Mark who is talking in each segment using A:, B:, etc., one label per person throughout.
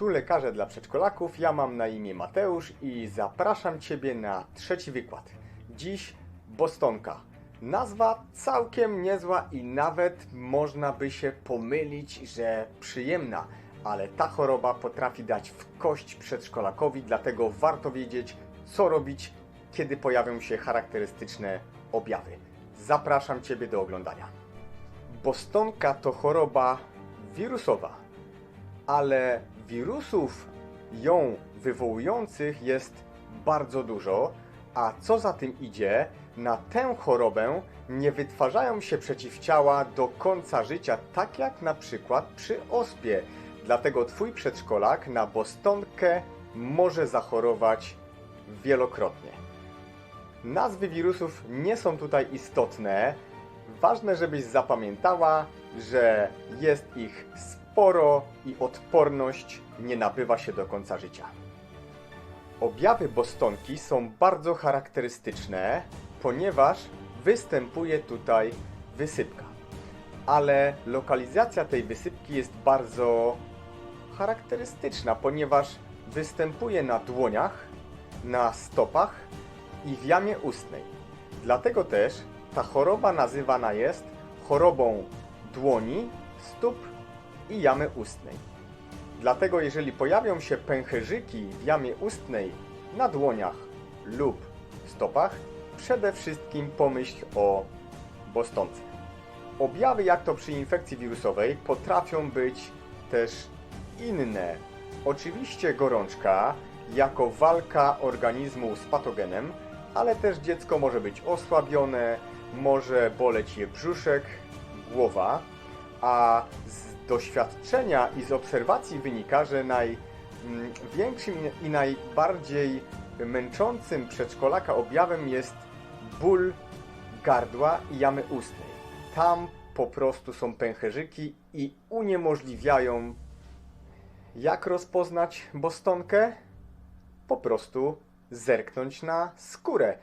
A: Tu lekarze dla przedszkolaków. Ja mam na imię Mateusz i zapraszam Ciebie na trzeci wykład. Dziś Bostonka. Nazwa całkiem niezła i nawet można by się pomylić, że przyjemna, ale ta choroba potrafi dać w kość przedszkolakowi, dlatego warto wiedzieć, co robić, kiedy pojawią się charakterystyczne objawy. Zapraszam Ciebie do oglądania. Bostonka to choroba wirusowa, ale wirusów ją wywołujących jest bardzo dużo, a co za tym idzie, na tę chorobę nie wytwarzają się przeciwciała do końca życia, tak jak na przykład przy ospie. Dlatego Twój przedszkolak na bostonkę może zachorować wielokrotnie. Nazwy wirusów nie są tutaj istotne. Ważne, żebyś zapamiętała, że jest ich sporo i odporność nie nabywa się do końca życia. Objawy bostonki są bardzo charakterystyczne, ponieważ występuje tutaj wysypka. Ale lokalizacja tej wysypki jest bardzo charakterystyczna, ponieważ występuje na dłoniach, na stopach i w jamie ustnej. Dlatego też ta choroba nazywana jest chorobą dłoni, stóp i jamy ustnej. Dlatego jeżeli pojawią się pęcherzyki w jamie ustnej, na dłoniach lub stopach, przede wszystkim pomyśl o bostonce. Objawy jak to przy infekcji wirusowej potrafią być też inne. Oczywiście gorączka jako walka organizmu z patogenem, ale też dziecko może być osłabione, może boleć je brzuszek, głowa, a z doświadczenia i z obserwacji wynika, że największym i najbardziej męczącym przedszkolaka objawem jest ból gardła i jamy ustnej. Tam po prostu są pęcherzyki i uniemożliwiają jak rozpoznać bostonkę? Po prostu zerknąć na skórę.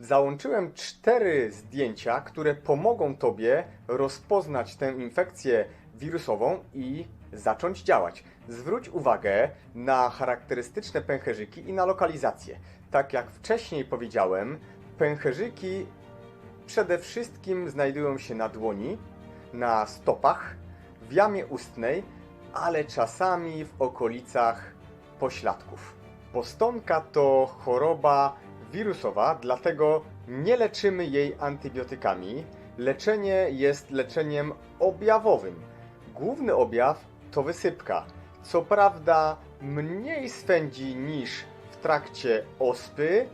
A: Załączyłem cztery zdjęcia, które pomogą Tobie rozpoznać tę infekcję wirusową i zacząć działać. Zwróć uwagę na charakterystyczne pęcherzyki i na lokalizację. Tak jak wcześniej powiedziałem, pęcherzyki przede wszystkim znajdują się na dłoni, na stopach, w jamie ustnej, ale czasami w okolicach pośladków. Bostonka to choroba wirusowa, dlatego nie leczymy jej antybiotykami. Leczenie jest leczeniem objawowym. Główny objaw to wysypka. Co prawda mniej swędzi niż w trakcie ospy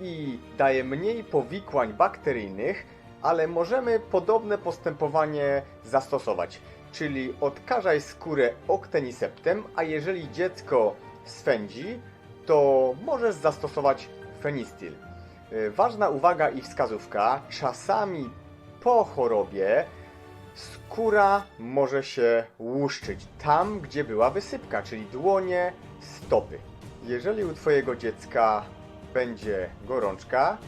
A: i daje mniej powikłań bakteryjnych, ale możemy podobne postępowanie zastosować. Czyli odkażaj skórę okteniseptem, a jeżeli dziecko swędzi, to możesz zastosować fenistil. Y, Ważna uwaga i wskazówka, czasami po chorobie skóra może się łuszczyć tam, gdzie była wysypka, czyli dłonie, stopy. Jeżeli u Twojego dziecka będzie gorączka,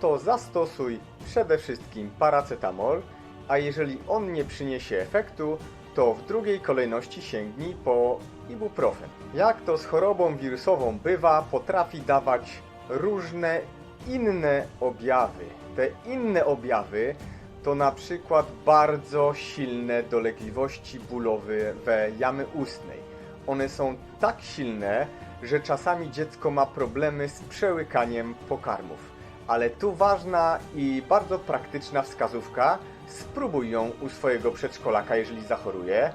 A: to zastosuj przede wszystkim paracetamol, a jeżeli on nie przyniesie efektu, to w drugiej kolejności sięgnij po ibuprofen. Jak to z chorobą wirusową bywa, potrafi dawać różne inne objawy. Te inne objawy to na przykład bardzo silne dolegliwości bólowe we jamy ustnej. One są tak silne, że czasami dziecko ma problemy z przełykaniem pokarmów. Ale tu ważna i bardzo praktyczna wskazówka. Spróbuj ją u swojego przedszkolaka, jeżeli zachoruje.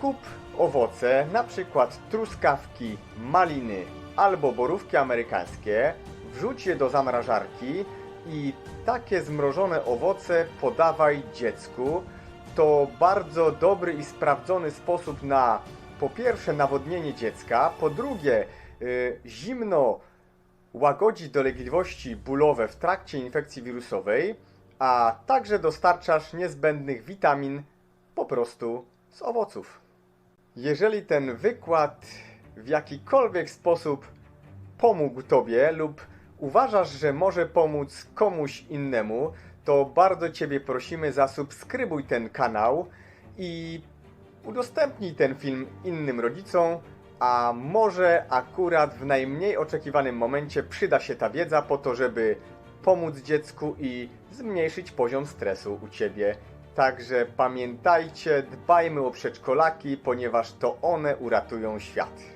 A: Kup owoce, na przykład truskawki, maliny albo borówki amerykańskie, wrzuć je do zamrażarki i takie zmrożone owoce podawaj dziecku. To bardzo dobry i sprawdzony sposób na po pierwsze nawodnienie dziecka, po drugie y, zimno łagodzi dolegliwości bólowe w trakcie infekcji wirusowej, a także dostarczasz niezbędnych witamin po prostu z owoców. Jeżeli ten wykład w jakikolwiek sposób pomógł Tobie lub uważasz, że może pomóc komuś innemu, to bardzo Ciebie prosimy zasubskrybuj ten kanał i udostępnij ten film innym rodzicom, a może akurat w najmniej oczekiwanym momencie przyda się ta wiedza po to, żeby pomóc dziecku i zmniejszyć poziom stresu u ciebie. Także pamiętajcie, dbajmy o przedszkolaki, ponieważ to one uratują świat.